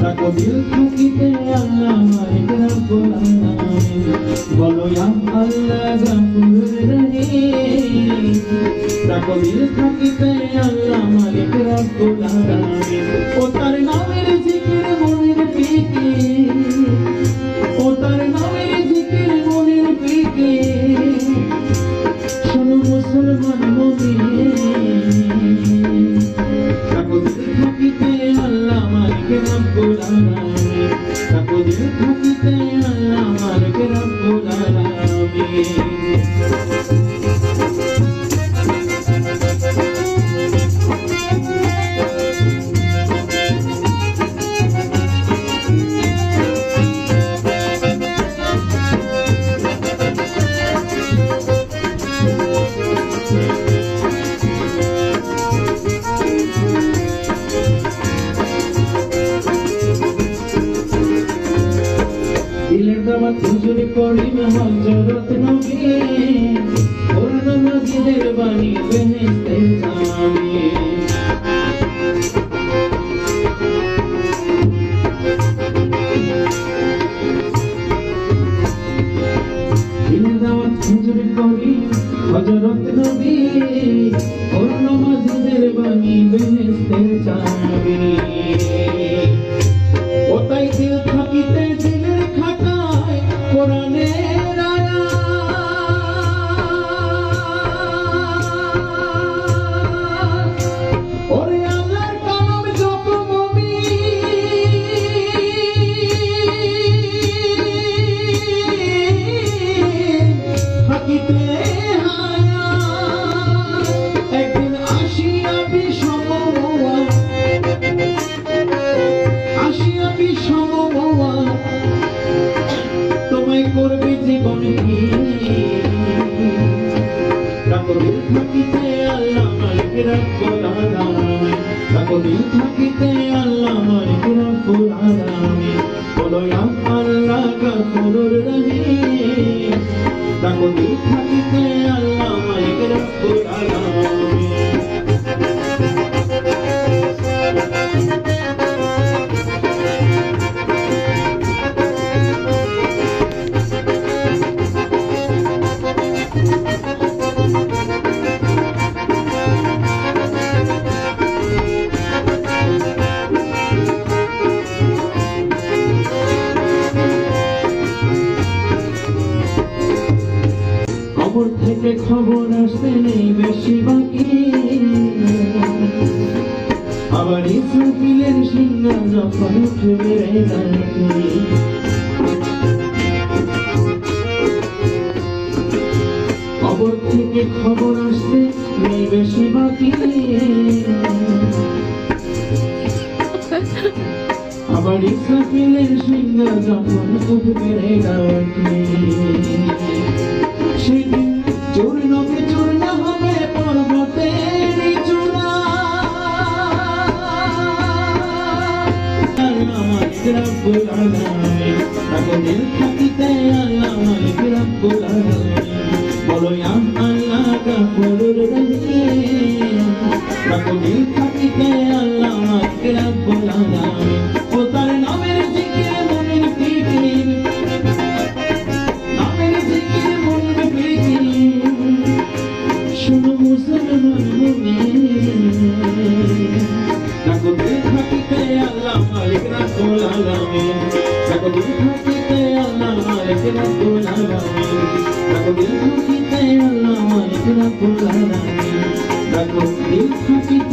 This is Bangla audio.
তাকো দিল থাকিতে আল্লাহ মালিক রব্বুল আলামিন বলো ইয়া আল্লাহ গাফুরুর রহিম তাকো দিল থাকিতে আল্লাহ দাওয়াত হুজুর করিম হযরত নবী কোরআন মাজিদের বাণী বেহেশতে দাওয়াত হুজুর করিম হযরত নবী। কোরআনের রাখবিল থাকিতে আল্লাহ মালিক রাব্বুল আলামিন? রাখবিল থাকিতে আল্লাহ মালিক রাব্বুল আলামিন? বলো ইয়া আল্লাহ গফুরুর রহিম। রাখবিল থাকিতে আল্লাহ মালিক রাব্বুল আলামিন? খবর আসতে নেই বেশি বাকি। আবার ইসরাফিলের সিংহা যখন উঠবে রে নাকি খবর থেকে খবর আসতে নেই বেশি বাকি। আবার ইসরাফিলের সিংহা যখন উঠবে রে নাকি সেদিন আল্লাহ রব্বুল আলামিন তাকদির থাকিতে আল্লাহ মালিক রব্বুল আলামিন বলো ইয়া আল্লাহ গাফুরুর রহিম তাকদির থাকিতে আল্লাহ মালিক রব্বুল আলামিন রাব্বুল আলামিন তাকদির থাকিতে আল্লাহ মালিক রাব্বুল আলামিন তাকদির থাকিতে